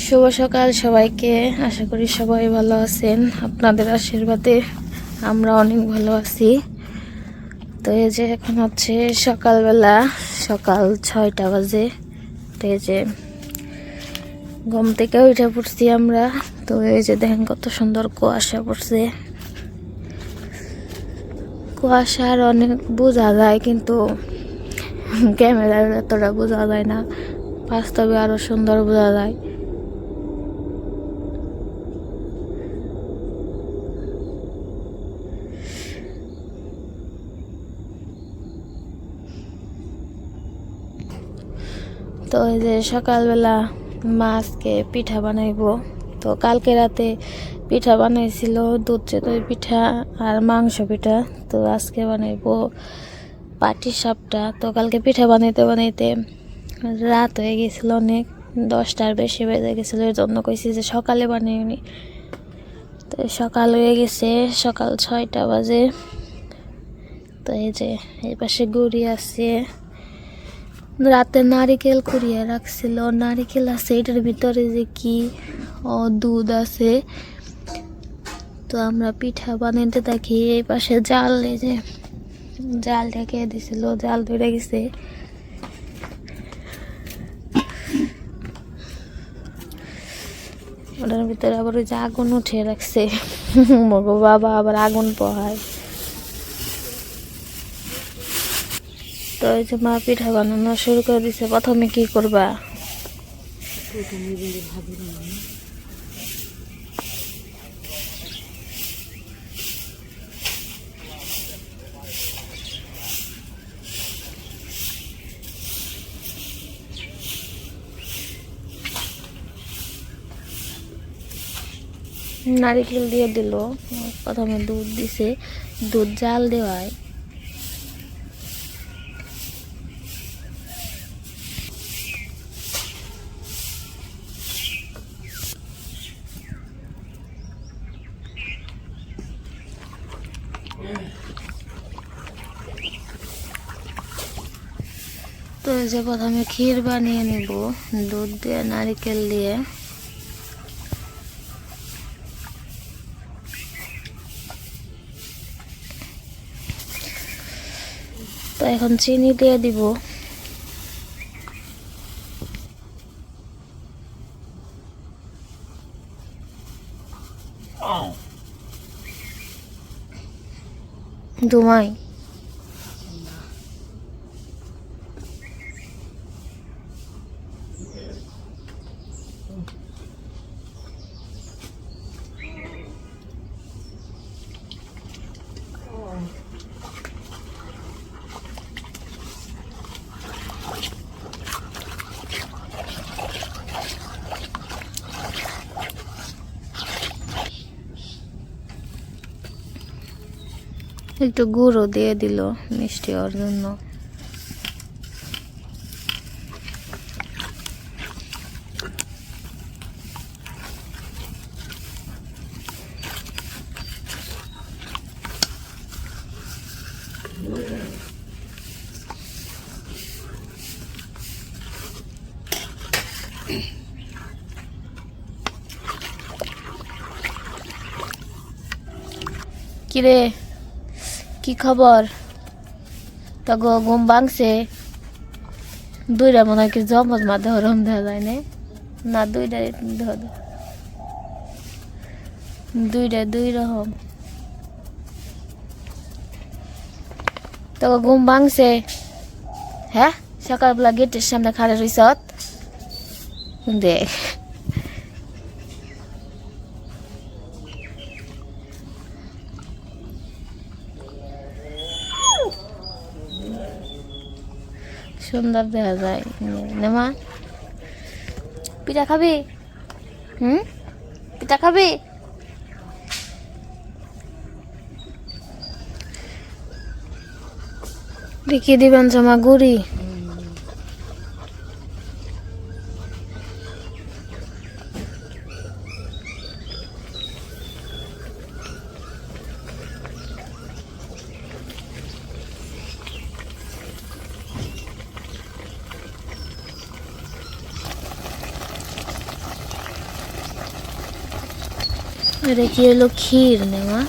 শুভ সকাল সবাইকে। আশা করি সবাই ভালো আছেন। আপনাদের আশীর্বাদে আমরা অনেক ভালো আছি। তো এই যে এখন হচ্ছে সকালবেলা, সকাল ছয়টা বাজে। তো এই যে ঘুম থেকে উঠে পড়ছি আমরা। তো এই যে দেখেন কত সুন্দর কুয়াশা পড়ছে। কুয়াশার অনেক বোঝা যায়, কিন্তু ক্যামেরার এতটা বোঝা যায় না। বাস্তবে আরও সুন্দর বোঝা যায়। তো এই যে সকালবেলা মাছকে পিঠা বানাইবো। তো কালকে রাতে পিঠা বানাইছিল, দুধ চেতই পিঠা আর মাংস পিঠা। তো আজকে বানাইবো পাটি সাপটা। তো কালকে পিঠা বানাইতে বানাইতে রাত হয়ে গেছিল অনেক, দশটার বেশি বেজে গেছিল। এর জন্য কইছি যে সকালে বানাইনি তো সকাল হয়ে গেছে, সকাল ছয়টা বাজে। তো এই যে, এই পাশে গুড়ি আছে। রাতে নারিকেল কুড়িয়ে রাখছিল। নারিকেল আছে, এটার ভিতরে যে কি, ও দুধ আছে। তো আমরা পিঠা বানাইতে থাকি, এই পাশে জাল এই যে, জাল ঢেকে দিছিল, জাল ধরে গেছে। ওটার ভিতরে আবার ওই যে আগুন উঠে রাখছে। বাবা আবার আগুন পোহায়। তো এই যে মা পিঠা বানানো শুরু করে দিছে, প্রথমে কি করবা? নারিকেল দিয়ে দিল, প্রথমে দুধ দিছে, দুধ জাল দেওয়ায়। এই যে প্রথমে ক্ষীর বানিয়ে নিব দুধ দিয়ে নারকেল দিয়ে। তো এখন চিনি দিয়ে দিব। দুমাই। একটু গুঁড়ো দিয়ে দিল মিষ্টি হওয়ার জন্য। কিরে? কি খবর? তো গো ঘুম ভাঙছে। দুইটা মনে হয় কি জমজ মাঝে ওরম দেখা যায় না। না, দুইটা দেহ দুইটা দুই রকম। তো ঘুম ভাঙছে। হ্যাঁ? সকালবেলা গেটের সামনে খাড়া রইছত দেখ। সুন্দর দেখা যায়। নেমা। পিঠা খাবি? হুম? পিঠা খাবি? দেখিয়ে দিবেন জমা গুড়ি। কি হলো? ক্ষীর নে মা।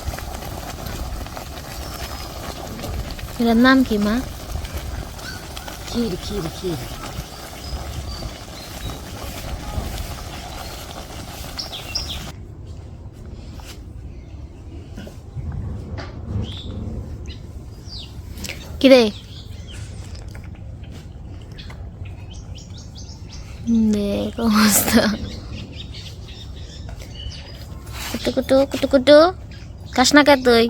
এটার নাম কি মা? ক্ষীর ক্ষীর ক্ষীর। কি রে দেখ অবস্থা। কুটু কুটু কুটু কুটু খাস না কে তুই?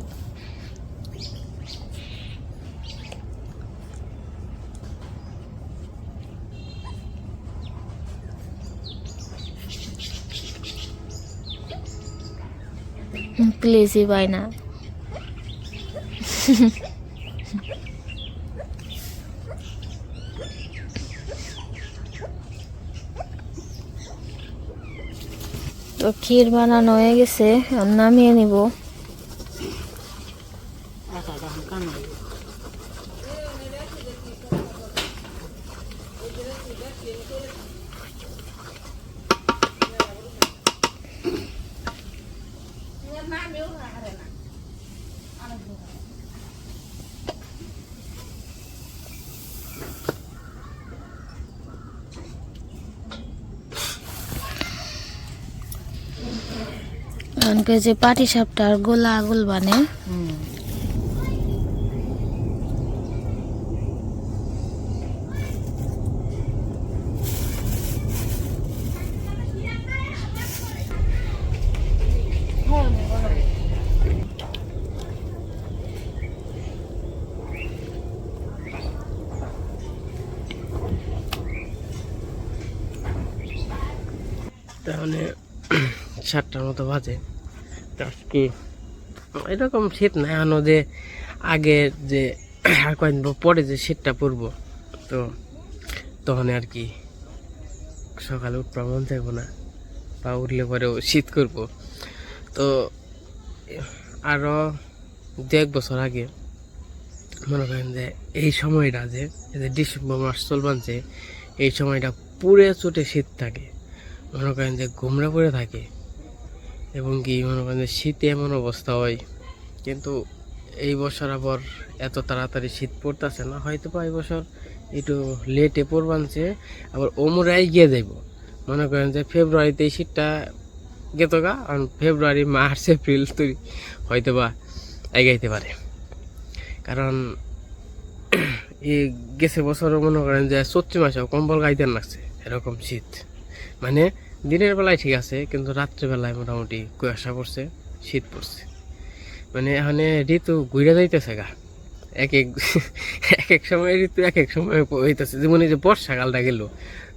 প্লিজই পাই না তো ক্ষীর বানানো হয়ে গেছে আর নামিয়ে নিব। একা যখন কামাই যে পাটি সাপটার গোলা আগুল বানে। তাহলে সাতটার মতো বাজে। আজকে এরকম শীত না এখনও যে আগে যে আর কয়েকদিন পরে যে শীতটা পড়ব তো তখন আর কি সকালে উঠবা মন চাইব না, বা উঠলে পরেও শীত করব। তো আরও দু এক বছর আগে মনে করেন যে এই সময়টা যে যে ডিসেম্বর মাস চলবানছে এই সময়টা পুরে চোটে শীত থাকে, মনে করেন যে ঘুমরা পড়ে থাকে। এবং কি, মনে করেন শীতে এমন অবস্থা হয়, কিন্তু এই বছর আবার এত তাড়াতাড়ি শীত পড়তেছে না, হয়তো বা এই বছর একটু লেটে পড়বানছে আবার ওমরাই গিয়ে যাইব মনে করেন যে ফেব্রুয়ারিতে এই শীতটা গেত গা আর ফেব্রুয়ারি মার্চ এপ্রিল তুই হয়তো বা এগাইতে পারে। কারণ এই গেছে বছরও মনে করেন যে চৈত্র মাসেও কম্বল গাইতেন লাগছে, এরকম শীত। মানে দিনের বেলায় ঠিক আছে, কিন্তু রাত্রেবেলায় মোটামুটি কুয়াশা পড়ছে, শীত পড়ছে। মানে এখানে ঋতু ঘুরে যাইতেছে গা। এক এক এক এক সময় ঋতু এক এক সময় হইতেছে। যেমন এই যে বর্ষাকালটা গেল,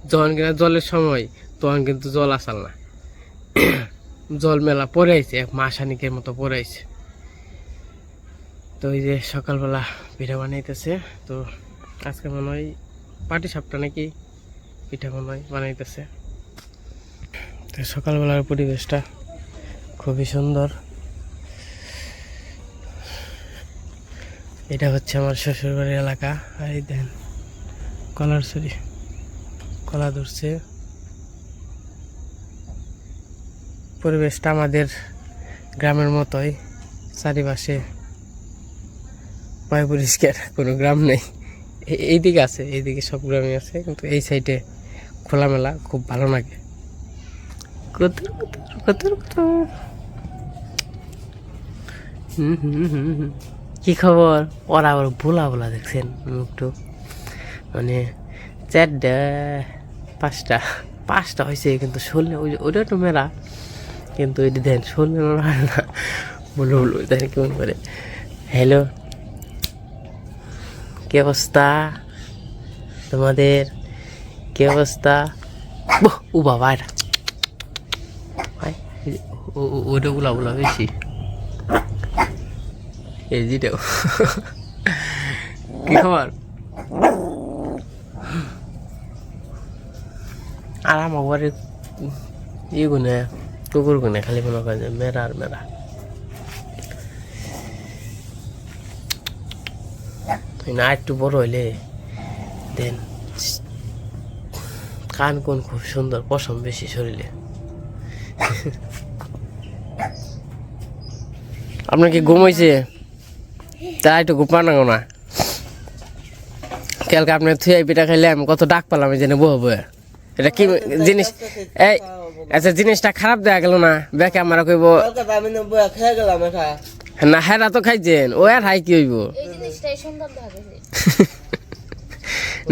যখন কিনা জলের সময়, তখন কিন্তু জল আসাল না। জল মেলা পরে আইছে, এক মাসানিকের মতো পরে আইছে। তো ওই যে সকালবেলা পিঠা বানাইতেছে, তো আজকে মনে হয় পাটি সাপটা নাকি পিঠা মনে হয় বানাইতেছে। তো সকালবেলার পরিবেশটা খুবই সুন্দর। এটা হচ্ছে আমার শ্বশুরবাড়ির এলাকা। আর এই দেন, কলার ছড়ি কলা ধরছে। পরিবেশটা আমাদের গ্রামের মতোই। চারিপাশে পয় পরিষ্কার, কোনো গ্রাম নেই। এইদিকে আছে, এইদিকে সব গ্রামই আছে, কিন্তু এই সাইডে খোলামেলা, খুব ভালো লাগে। হুম। কি খবর? ওরা আবার ভোলা ভোলা দেখছেন মুখটু। মানে চারটা পাঁচটা পাঁচটা হয়েছে কিন্তু শোলে, ওই ওটা তো মেলা। কিন্তু ওইটি দেন, শোলে মেলা না। বলো বলো দেখেন কেমন করে। হ্যালো। কি অবস্থা? তোমাদের কি অবস্থা? ও বাবা, এটা। এই যে, ও- ও- ওটা গুলা গুলা বেশি। এই কি খবর? আর আমার ঘরে ই গুনে কুকুর গুনে খালি মনে যে মেরা আর মেরা। না একটু বড় হইলে দেন কান কোন খুব সুন্দর পশম বেশি শরীরে। আপনার কি ঘুম হয়েছে তা একটু ঘুমানো না। কালকে আপনি থুয়াই পিঠা খাইলে আমি কত ডাক পেলাম এই জেনে বহ বয়ে এটা কি জিনিস? এই আচ্ছা জিনিসটা খারাপ দেয়া গেল না? বেকে আমার কইব না হেরা তো খাইছেন ও আর হাই কি হইব?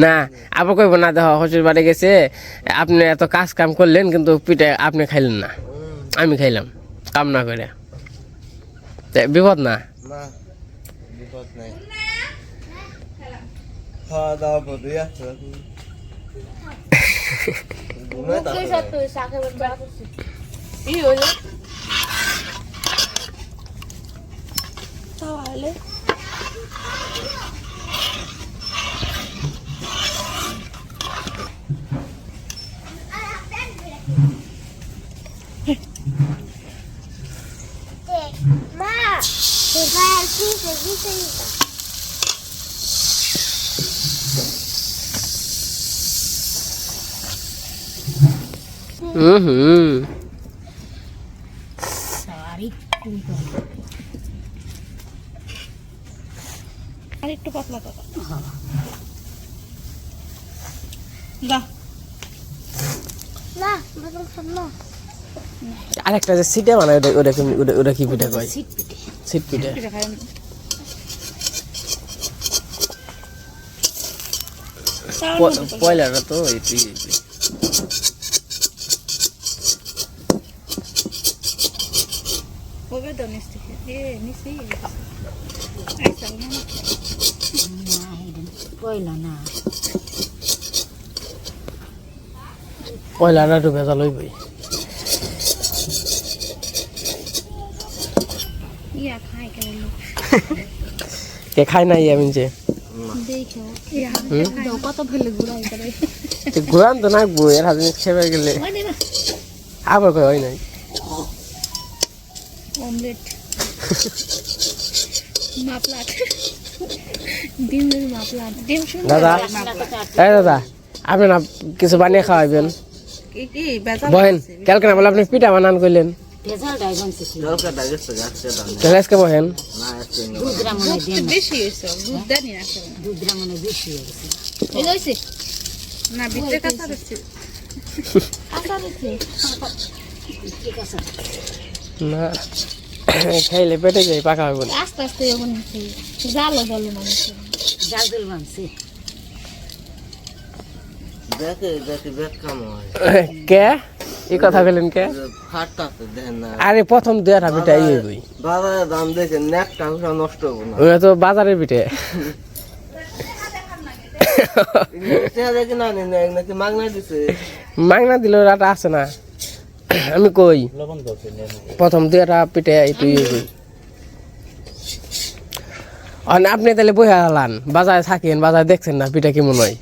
না আবার কইব না দেখ হসুর বাড়ি গেছে আপনি এত কাজ কাম করলেন কিন্তু পিঠে আপনি খাইলেন না। আমি খাইলাম কাম না করে। বিপদ না? না বিপদ নাই। খাওয়া দাওয়া আছে বন্ধ কি হলো তাহলে? হুম আর একটু পাতলা করো আরেকটা যে সিটে কি- ওটা- ওটা কি পিঠা কয়? সিট পিঠে সিট পিঠা পিঠা খাই প- পয়লাটা তো এটি ওবে তো নিস্তি এ নিস্তি আইসা না না হেডেন কইলা না পয়লাটা একটু ভেজাল হইবই ইয়া খাই কেমন কে খায় না ইয়া মিনছে ঘুরাই করে তো ঘুরান তো না বই এর হাতে খেয়ে গেলে। আবার কই হয় নাই। অমলেট। মাপলাট। ডিম মাপলাট। ডিম দাদা এই দাদা আপনি না কিছু বানিয়ে খাওয়াইবেন? কি কি বেজাল বহেন কালকে না বলে আপনি পিঠা বানান করলেন দাম তাহলে আজকে বহেন বেশি হয়েছে দুধ দেনি না। দুধ রামনে বেশি হয়ে হয়েছে? না বিটে কাঁচা না খাইলে পেটে যাই পাকা হইব না আস্তে আস্তে এখন জালো জালো মানুষ। জাল দিল বানছে দেখে দেখে বেক কাম হয়। কে? এই কথা বলেন কে? আরে প্রথম দুয়াটা পিঠা এই হইবই বাজারে দাম দেখে নেকটা নষ্ট হব না। ওটা তো বাজারের পিঠে। মাগনা মাংনা দিলেও রাটা আছে না। আমি কই? প্রথম দুয়াটা পিঠে হইবই আর আপনি তাহলে বইয়া হলান। বাজারে থাকেন বাজারে দেখছেন না পিঠা কেমন হয়?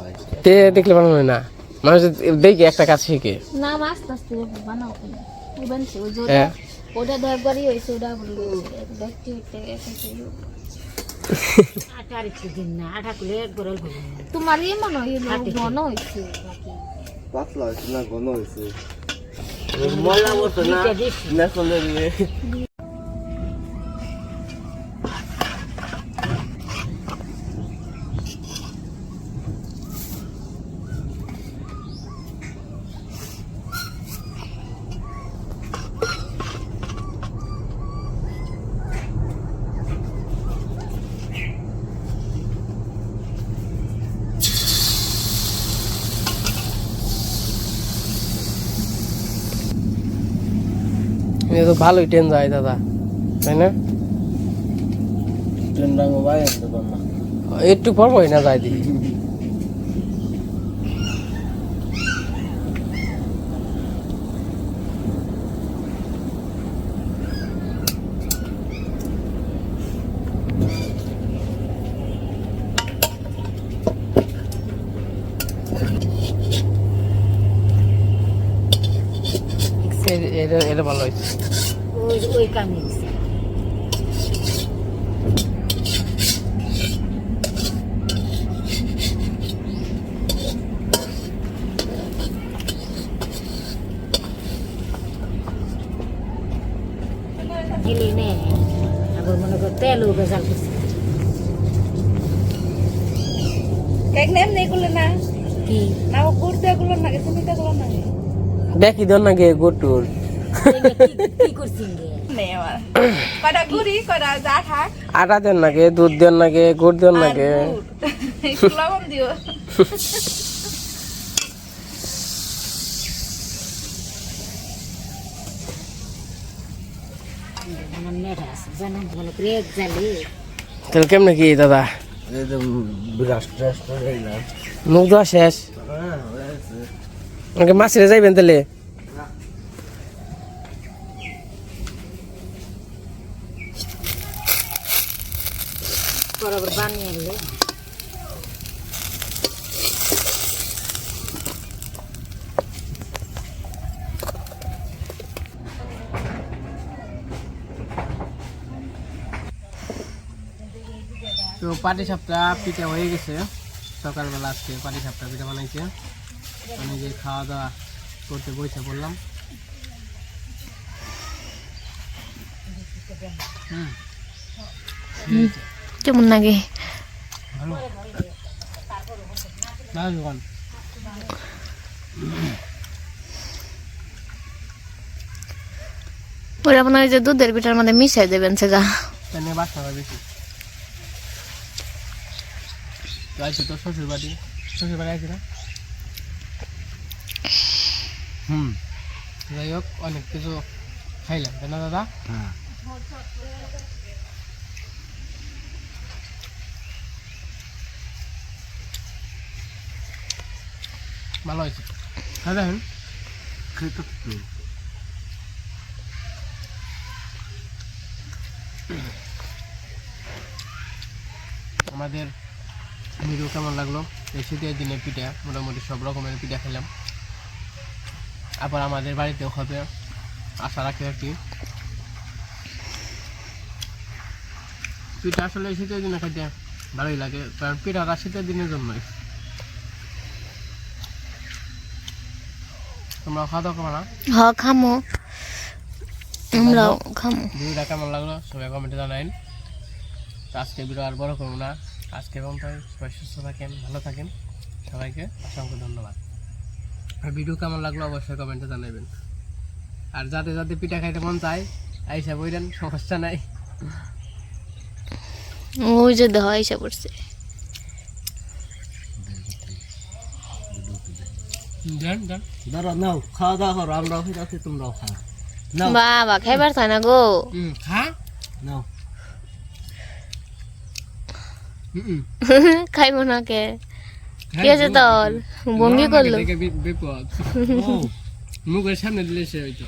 হয়? তে দেখলে বানানো হয় না? মানুষ দেখি একটা কাজ শিখে। না আস্তে আস্তে বানাও বানছে ওই যে হ্যাঁ। ওটা দরবারই হয়েছে ওটা দেখতে উঠতে আটা আর একটু না আটা করলে একবার অল্প তোমার এই মনে হয় ঘন হয়েছে পাতলা হয়েছে না ঘন হয়েছে? ময়লা মতো না? না করলে তো ভালোই ট্রেন যায় দাদা তাই না? ট্রেন পার না। একটু পর না যায় দিই এটা এটা ভালো হয়েছে। দেখি দর নাকি গোটুর এনে কি- কি করছিস রে আটা দেন নাকি দুধ দেন নাকি গুড় দেন নাকি আমার মেয়েটা আছে জানো ভালো করে এক জালে তাহলে কেমনে কি দাদা এই যে বিরাট টেস্ট হইলাম মুখ দেওয়া শেষ হ্যাঁ হয়েছে আমাকে মাসিরে যাইবেন তাহলে তো পাটি সাপটা পিঠা হয়ে গেছে। সকালবেলা আজকে পাটি সাপটা পিঠা বানাইছে। আমি যে খাওয়া দাওয়া করতে বসে পড়লাম। হুম। কেমন লাগে? ভালো। ওরা হয় যে দুধের পিঠার মধ্যে মিশাই দেবেন সেটা। বেশি। তো আছে তো শ্বশুর বাড়ি? শ্বশুর বাড়ি আছে না? হুম যাই হোক অনেক কিছু খাইলাম তাই না দাদা? হ্যাঁ। ভালো হয়েছে হ্যাঁ দেখেন। খেতে আমাদের ভিডিও কেমন লাগল? এই শীতের দিনে পিঠা মোটামুটি সব রকমের পিঠা খেলাম। আবার আমাদের বাড়িতেও হবে আশা রাখি আর কি। পিঠা আসলে শীতের দিনে খাইতে ভালোই লাগে কারণ পিঠাটা শীতের দিনের জন্যই। তোমরা খাওয়া দাওয়া করো না? হ খামো। আমরাও খামো। ভিডিওটা কেমন লাগল? সবাই কমেন্টে জানাইন। আজকে ভিডিও আর বড় করব না। আজকে এবং তাই সবাই সুস্থ থাকেন ভালো থাকেন। সবাইকে অসংখ্য ধন্যবাদ। আর ভিডিও কেমন লাগল অবশ্যই কমেন্টে জানাবেন। আর যাতে যাতে পিঠা খাইতে মন চায় আইসা বইলেন সমস্যা নাই। ওই যে দেহ এসে পড়ছে। নাও খাওয়া দাওয়া করো আমরাও আছে তোমরাও খাও। নাও। বাবা খাইবার চায় না গো। খা। নাও হুম খাইবো না কে? কি? আছে তোর ভঙ্গি করল। মুখের সামনে দিলে সে হইতো